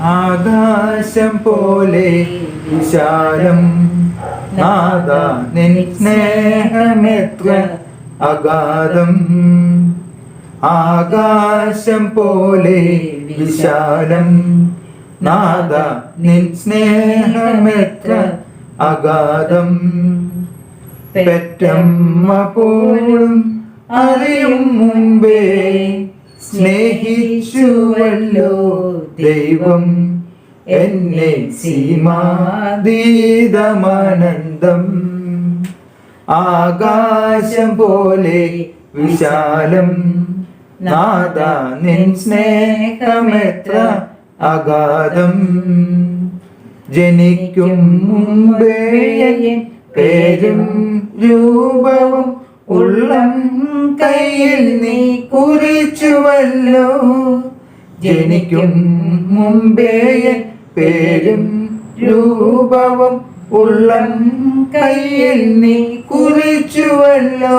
ആകാശം പോലെ വിശാലം. നാദ നിൻ സ്നേഹമെത്ര അഗാധം. ആകാശം പോലെ വിശാലം. നാദ നിൻ സ്നേഹമെത്ര അഗാധം. പെറ്റമ്മ പോലും അറിയും മുമ്പേ സ്നേഹിച്ചുവല്ലോ ദൈവം. എന്നെ സീമാതീതമാനന്ദം. ആകാശം പോലെ വിശാലം. നാദ നിൻ സ്നേഹമെത്ര അഗാധം. ജനിക്കും മുമ്പേ പേരും രൂപവും ഉള്ളം കയ്യിൽ നീ കുറിച്ചുവല്ലോ. ജനിക്കും മുമ്പേ പേരും രൂപവും ഉള്ളം കയ്യിൽ നീ കുറിച്ചുവല്ലോ.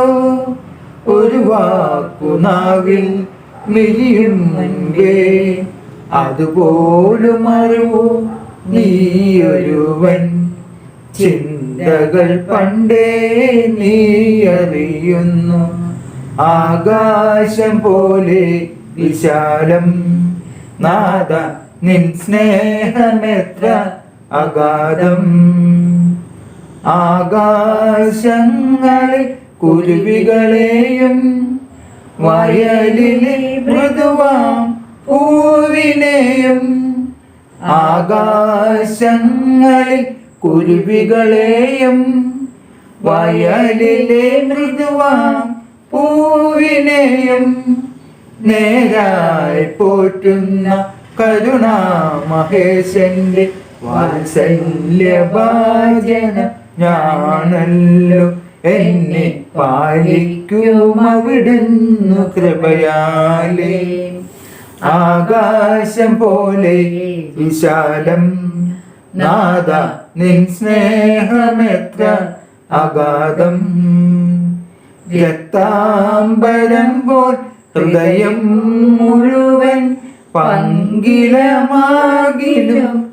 ഒരു വാക്കുനാവിൽ മിരിയും അതുപോലും നീ നീയൊരുവൻ ചിന്തകൾ പണ്ടേ നീ അറിയുന്നു. ആകാശം പോലെ വിശാലം. നാദ നിൻ സ്നേഹമെത്ര അഗാധം. ആകാശങ്ങളിൽ കുരുവികളെയും വയലിലെ മൃദുവാം പൂവിനെയും ആകാശങ്ങളിൽ കുരുവികളെയും വയലിലെ മൃദുവാം പൂവിനെയും നേരായി പോറ്റുന്ന കരുണാമഹേശന്റെ വാത്സല്യഭാജന ഞാണല്ലോ എന്നെ പാലിക്കും അവിടുന്നു കൃപയാലേ. ആകാശം പോലെ വിശാലം നാദ നിൻ സ്നേഹമെത്ര അഗാധം. രക്താംബരം പോൽ ഹൃദയം മുഴുവൻ പങ്കിലമാകിലും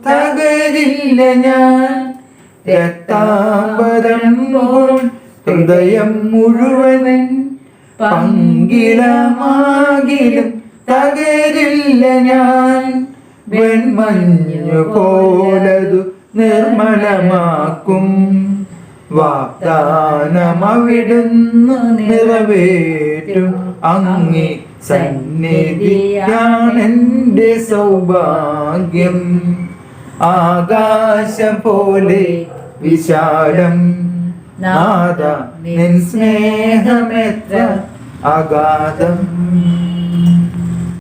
തകരില്ല ഞാൻ. രക്താംബരം പോൽ ഹൃദയം മുഴുവൻ പങ്കിലമാകിലും തകരില്ല ഞാൻ. വെൺമഞ്ഞു പോലതു നിർമ്മലമാക്കും. വാഗ്ദാനമവിടുന്നു നിറവേറ്റും അങ്ങി സന്നിധിയാണെന്റെ സൗഭാഗ്യം. ആകാശം പോലെ വിശാലം. നാദ നിൻ സ്നേഹമെത്ര അഗാധം.